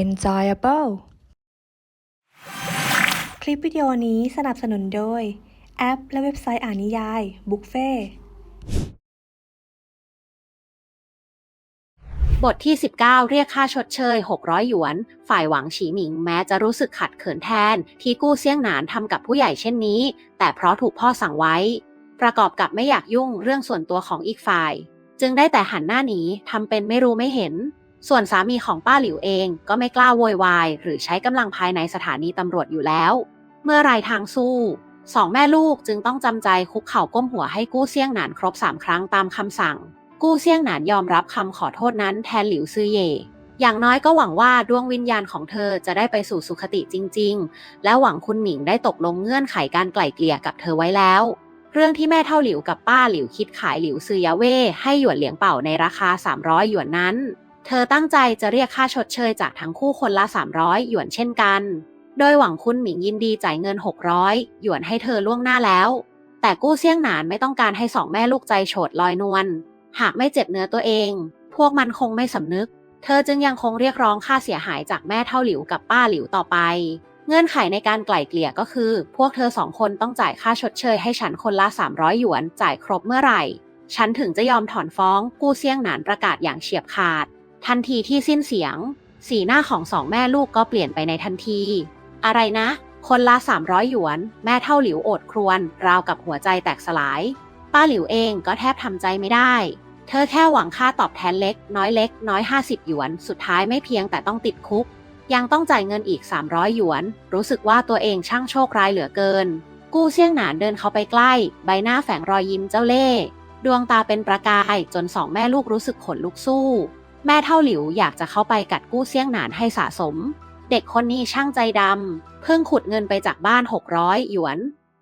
enjoyable คลิปวิดีโอนี้สนับสนุนโดย แอปและเว็บไซต์อ่านนิยาย บุฟเฟ่บทที่ 19 เรียกค่าชดเชย 600 หยวน ฝ่ายหวังฉีหมิงแม้จะรู้สึกขัดเขินแทน ที่กู้เซี่ยงหนานทำกับผู้ใหญ่เช่นนี้ แต่เพราะถูกพ่อสั่งไว้ ประกอบกับไม่อยากยุ่งเรื่องส่วนตัวของอีกฝ่าย จึงได้แต่หันหน้าหนีทำเป็นไม่รู้ไม่เห็น ส่วนสามีของป้าหลิวเองก็ไม่กล้าโวยวาย หรือใช้กำลังภายในสถานีตำรวจอยู่แล้ว เมื่อไรทางสู้สองแม่ลูกจึงต้องจำใจคุกเข่าก้มหัวให้กู้เซี่ยงหนานครบสามครั้งตามคำสั่ง กู้เซี่ยงหนานยอมรับคำขอโทษนั้นแทนหลิวซือเย่อย่างน้อยก็หวังว่าดวงวิญญาณของเธอจะได้ไปสู่สุคติจริง ๆ และหวังคุณหมิงได้ตกลงเงื่อนไขการไกล่เกลี่ยกับเธอไว้แล้ว เรื่องที่แม่เท่าหลิวกับป้าหลิวคิดขายหลิวซือยาเว่ให้หยวนเหลียงเป่าในราคา 300 หยวนนั้น เธอตั้งใจจะเรียกค่าชดเชยจากทั้งคู่คนละ 300 หยวนเช่นกัน โดยหวังคุณหมิงยินดีจ่ายเงิน 600 หยวนให้เธอล่วงหน้าแล้ว แต่กู้เซี่ยงหนานไม่ต้องการให้สองแม่ลูกใจโฉดลอยนวล หากไม่เจ็บเนื้อตัวเอง พวกมันคงไม่สำนึก เธอจึงยังคงเรียกร้องค่าเสียหายจากแม่เท่าหลิวกับป้าหลิวต่อไป เงื่อนไขในการไกล่เกลี่ยก็คือ พวกเธอสองคนต้องจ่ายค่าชดเชยให้ฉันคนละ 300 หยวน จ่ายครบเมื่อไหร่ ฉันถึงจะยอมถอนฟ้องกู้เซี่ยงหนานประกาศอย่างเฉียบขาด ทันทีที่สิ้นเสียง สีหน้าของสองแม่ลูกก็เปลี่ยนไปในทันที อะไรนะ คนละ300หยวน แม่เท่าหลิวโอดครวญราวกับหัวใจแตกสลาย ป้าหลิวเองก็แทบทำใจไม่ได้ เธอแค่หวังค่าตอบแทนเล็ก น้อยเล็ก น้อย50หยวน สุดท้ายไม่เพียงแต่ต้องติดคุก ยังต้องจ่ายเงินอีก 300 หยวน รู้สึกว่าตัวเองช่างโชคร้ายเหลือเกิน กู้เซี่ยงหนานเดินเข้าไปใกล้ ใบหน้าแฝงรอยยิ้มเจ้าเล่ห์ดวงตาเป็นประกายจนสองแม่ลูกรู้สึกขนลุกสู้ แม่เท่าหลิวอยากจะเข้าไปกัดกู้เซี่ยงหนานให้สะสม เด็กคนนี้ช่างใจดำ เพิ่งขุดเงินไปจากบ้าน 600 หยวน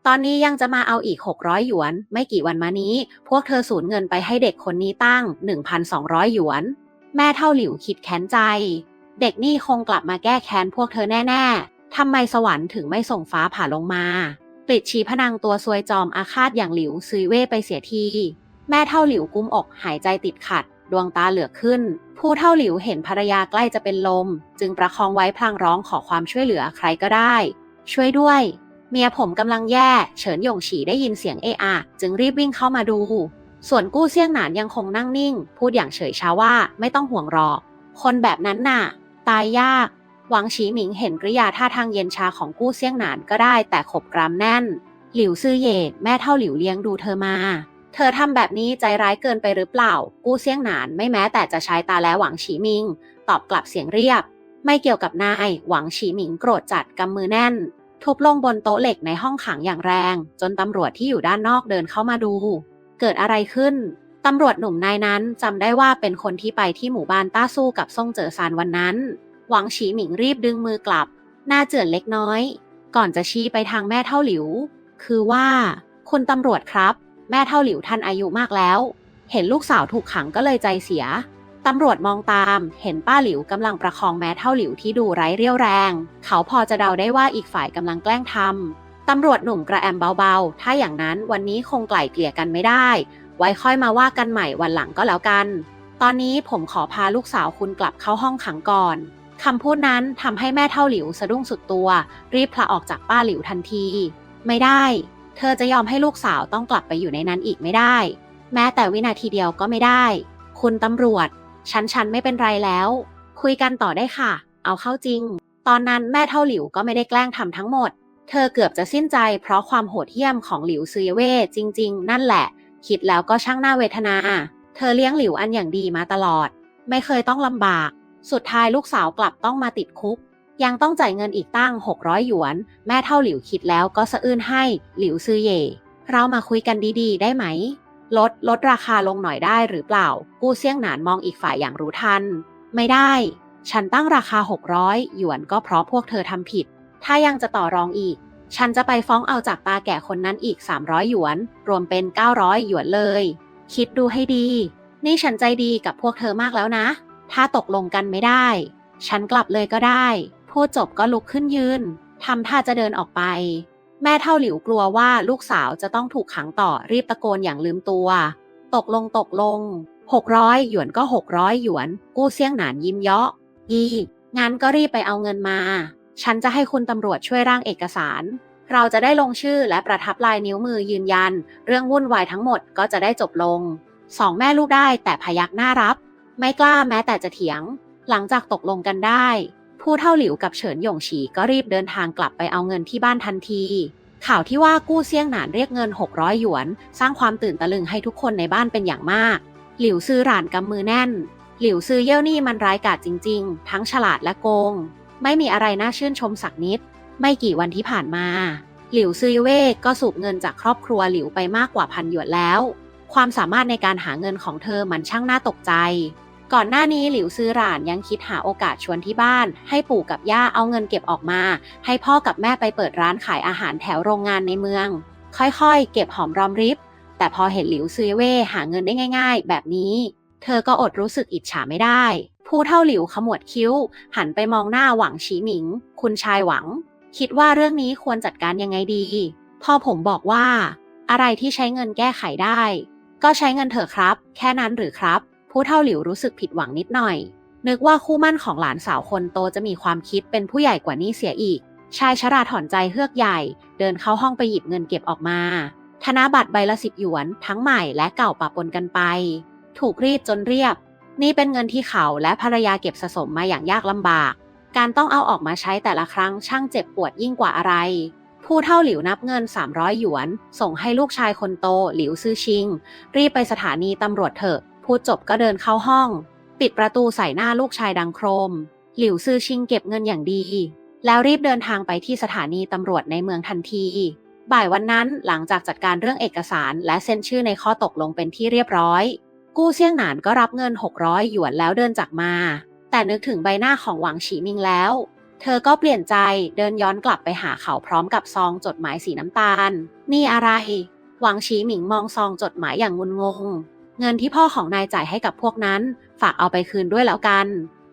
ตอนนี้ยังจะมาเอาอีก 600 หยวน ไม่กี่วันมานี้ พวกเธอสูญเงินไปให้เด็กคนนี้ตั้ง 1,200 หยวน แม่เท่าหลิวคิดแค้นใจ เด็กนี่คงกลับมาแก้แค้นพวกเธอแน่ๆทำไมสวรรค์ถึงไม่ส่งฟ้าผ่าลงมาปลิดชีพนังตัวซวยจอมอาฆาตอย่างหลิวซือเว่ไปเสียที แม่เท่าหลิวกุมอกหายใจติดขัด ดวงตาเหลือกขึ้น ผู้เท่าหลิวเห็นภรรยาใกล้จะเป็นลม จึงประคองไว้พลางร้องขอความช่วยเหลือใครก็ได้ ช่วยด้วย เมียผมกำลังแย่ เฉินหยงฉีได้ยินเสียงเออะจึงรีบวิ่งเข้ามาดู ส่วนกู้เซี่ยงหนานยังคงนั่งนิ่ง พูดอย่างเฉยชาว่าไม่ต้องห่วงหรอก คนแบบนั้นน่ะ ตายยากหวังฉีหมิงเห็นกริยาท่าทางเย็นชาของกู้เซี่ยงหนานก็ได้แต่ขบกรามแน่น หลิวซื่อเย่แม่เท่าหลิวเลี้ยงดูเธอมา เธอทำแบบนี้ใจร้ายเกินไปหรือเปล่า กู้เซี่ยงหนานไม่แม้แต่จะใช้ตาและหวังฉีมิง ตอบกลับเสียงเรียบ ไม่เกี่ยวกับนาย หวังฉีมิงโกรธจัดกำมือแน่น ทุบลงบนโต๊ะเหล็กในห้องขังอย่างแรง จนตำรวจที่อยู่ด้านนอกเดินเข้ามาดู เกิดอะไรขึ้น ตำรวจหนุ่มนายนั้นจำได้ว่าเป็นคนที่ไปที่หมู่บ้านต้าสู้กับซ่งเจอซานวันนั้น หวังฉีหมิงรีบดึงมือกลับ หน้าเจือนเล็กน้อย ก่อนจะชี้ไปทางแม่เท่าหลิว คือว่า คุณตำรวจครับ แม่เท่าหลิวท่านอายุมากแล้ว เห็นลูกสาวถูกขังก็เลยใจเสีย ตำรวจมองตาม เห็นป้าหลิวกำลังประคองแม่เท่าหลิวที่ดูไร้เรี่ยวแรง เขาพอจะเดาได้ว่าอีกฝ่ายกำลังแกล้งทำตำรวจหนุ่มกระแอมเบาๆ ถ้าอย่างนั้นวันนี้คงไกล่เกลี่ยกันไม่ได้ ไว้ค่อยมาว่ากันใหม่วันหลังก็แล้วกัน ตอนนี้ผมขอพาลูกสาวคุณกลับเข้าห้องขังก่อนคำพูดนั้นทำให้แม่เท่าหลิวสะดุ้งสุดตัว รีบพละออกจากป้าหลิวทันที ไม่ได้ เธอจะยอมให้ลูกสาวต้องกลับไปอยู่ในนั้นอีกไม่ได้ แม้แต่วินาทีเดียวก็ไม่ได้ คุณตำรวจ ฉันฉันไม่เป็นไรแล้ว คุยกันต่อได้ค่ะ เอาเข้าจริง ตอนนั้นแม่เท่าหลิวก็ไม่ได้แกล้งทำทั้งหมด เธอเกือบจะสิ้นใจเพราะความโหดเหี้ยมของหลิวซือเว่จริง ๆ นั่นแหละ คิดแล้วก็ช่างน่าเวทนา เธอเลี้ยงหลิวอันอย่างดีมาตลอด ไม่เคยต้องลำบาก สุดท้ายลูกสาวกลับต้องมาติดคุก ยังต้องจ่ายเงินอีกตั้ง 600 หยวน แม่เท่าหลิวคิดแล้วก็สะอื้นให้หลิวซือเย่เรามาคุยกันดีๆ ได้ไหม ลดลดราคาลงหน่อยได้หรือเปล่า กู้เซี่ยงหนานมองอีกฝ่ายอย่างรู้ทัน ไม่ได้ ฉันตั้งราคา 600 หยวนก็เพราะพวกเธอทำผิด ถ้ายังจะต่อรองอีก ฉันจะไปฟ้องเอาจากตาแก่คนนั้นอีก 300 หยวน รวมเป็น 900 หยวนเลย คิดดูให้ดี นี่ฉันใจดีกับพวกเธอมากแล้วนะ ถ้าตกลงกันไม่ได้ ฉันกลับเลยก็ได้ พูดจบก็ลุกขึ้นยืนทำท่าจะเดินออกไป แม่เท่าหลิวกลัวว่าลูกสาวจะต้องถูกขังต่อรีบตะโกนอย่างลืมตัว ตกลงตกลง600หยวนก็600หยวน กู้เซี่ยงหนานยิ้มเยาะยี่งั้นก็รีบไปเอาเงินมา ฉันจะให้คุณตำรวจช่วยร่างเอกสาร เราจะได้ลงชื่อและประทับลายนิ้วมือยืนยัน เรื่องวุ่นวายทั้งหมดก็จะได้จบลง สองแม่ลูกได้แต่พยักหน้ารับ ไม่กล้าแม้แต่จะเถียง หลังจากตกลงกันได้ ผู้เท่าหลิวกับเฉินหยงฉีก็รีบเดินทางกลับไปเอาเงินที่บ้านทันที ข่าวที่ว่ากู้เซี่ยงหนานเรียกเงิน 600 หยวน สร้างความตื่นตะลึงให้ทุกคนในบ้านเป็นอย่างมาก หลิวซื้อหลานกำมือแน่น หลิวซื้อเย่ยวนี่มันร้ายกาจจริง ๆ ทั้งฉลาดและโกง ไม่มีอะไรน่าชื่นชมสักนิด ไม่กี่วันที่ผ่านมา หลิวซื้อเว่ก็สูบเงินจากครอบครัวหลิวไปมากกว่าพันหยวนแล้ว ความสามารถในการหาเงินของเธอมันช่างน่าตกใจ ก่อนหน้านี้หลิวซือหลานยังคิดหาโอกาสชวนที่บ้าน ให้ปู่กับย่าเอาเงินเก็บออกมา ให้พ่อกับแม่ไปเปิดร้านขายอาหารแถวโรงงานในเมือง ค่อยๆ เก็บหอมรอมริบ แต่พอเห็นหลิวซือเว่หาเงินได้ง่าย ๆ แบบนี้ เธอก็อดรู้สึกอิจฉาไม่ได้ ผู้เท่าหลิวขมวดคิ้ว หันไปมองหน้าหวังฉีหมิง คุณชายหวัง คิดว่าเรื่องนี้ควรจัดการยังไงดีพ่อผมบอกว่า อะไรที่ใช้เงินแก้ไขได้ ก็ใช้เงินเถอะครับ แค่นั้นหรือครับ ผู้เท่าหลิวรู้สึกผิดหวังนิดหน่อย นึกว่าคู่มั่นของหลานสาวคนโตจะมีความคิดเป็นผู้ใหญ่กว่านี้เสียอีก ชายชราถอนใจเฮือกใหญ่ เดินเข้าห้องไปหยิบเงินเก็บออกมา ธนบัตรใบละสิบหยวน ทั้งใหม่และเก่าปะปนกันไป ถูกรีดจนเรียบ นี่เป็นเงินที่เขาและภรรยาเก็บสะสมมาอย่างยากลำบาก การต้องเอาออกมาใช้แต่ละครั้งช่างเจ็บปวดยิ่งกว่าอะไรผู้เท่าหลิวนับเงิน 300 หยวน ส่งให้ลูกชายคนโต หลิวซื่อชิง รีบไปสถานีตำรวจเถอะ พูดจบก็เดินเข้าห้อง ปิดประตูใส่หน้าลูกชายดังโครม หลิวซื่อชิงเก็บเงินอย่างดี แล้วรีบเดินทางไปที่สถานีตำรวจในเมืองทันที บ่ายวันนั้นหลังจากจัดการเรื่องเอกสารและเซ็นชื่อในข้อตกลงเป็นที่เรียบร้อย กู้เซี่ยงหนานก็รับเงิน 600 หยวนแล้วเดินจากมา แต่นึกถึงใบหน้าของหวังฉีมิงแล้ว เธอก็เปลี่ยนใจเดินย้อนกลับไปหาเขาพร้อมกับซองจดหมายสีน้ำตาล นี่อะไร หวังฉีหมิงมองซองจดหมายอย่างงุนงง เงินที่พ่อของนายจ่ายให้กับพวกนั้น ฝากเอาไปคืนด้วยแล้วกัน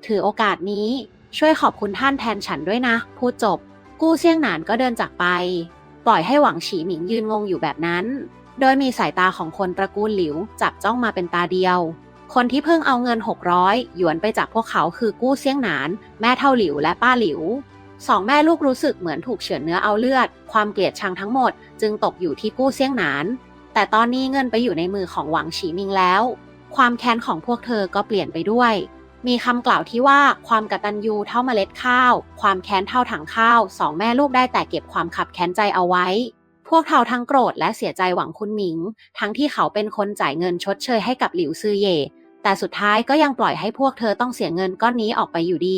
ถือโอกาสนี้ ช่วยขอบคุณท่านแทนฉันด้วยนะ พูดจบ กู้เซี่ยงหนานก็เดินจากไป ปล่อยให้หวังฉีหมิงยืนงงอยู่แบบนั้น โดยมีสายตาของคนตระกูลหลิวจับจ้องมาเป็นตาเดียว คนที่เพิ่งเอาเงิน 600 หยวนไปจากพวกเขาคือกู้เซี่ยงหนาน แม่เท่าหลิวและป้าหลิวสองแม่ลูกรู้สึกเหมือนถูกเฉือนเนื้อเอาเลือด ความเกลียดชังทั้งหมด จึงตกอยู่ที่กู้เซี่ยงหนาน แต่ตอนนี้เงินไปอยู่ในมือของหวังฉีมิงแล้ว ความแค้นของพวกเธอก็เปลี่ยนไปด้วย มีคำกล่าวที่ว่าความกตัญญูเท่าเมล็ดข้าว ความแค้นเท่าถังข้าวสองแม่ลูกได้แต่เก็บความขับแค้นใจเอาไว้พวกเขาทั้งโกรธและเสียใจหวังคุณหมิง ทั้งที่เขาเป็นคนจ่ายเงินชดเชยให้กับหลิวซือเย่แต่สุดท้ายก็ยังปล่อยให้พวกเธอต้องเสียเงินก้อนนี้ออกไปอยู่ดี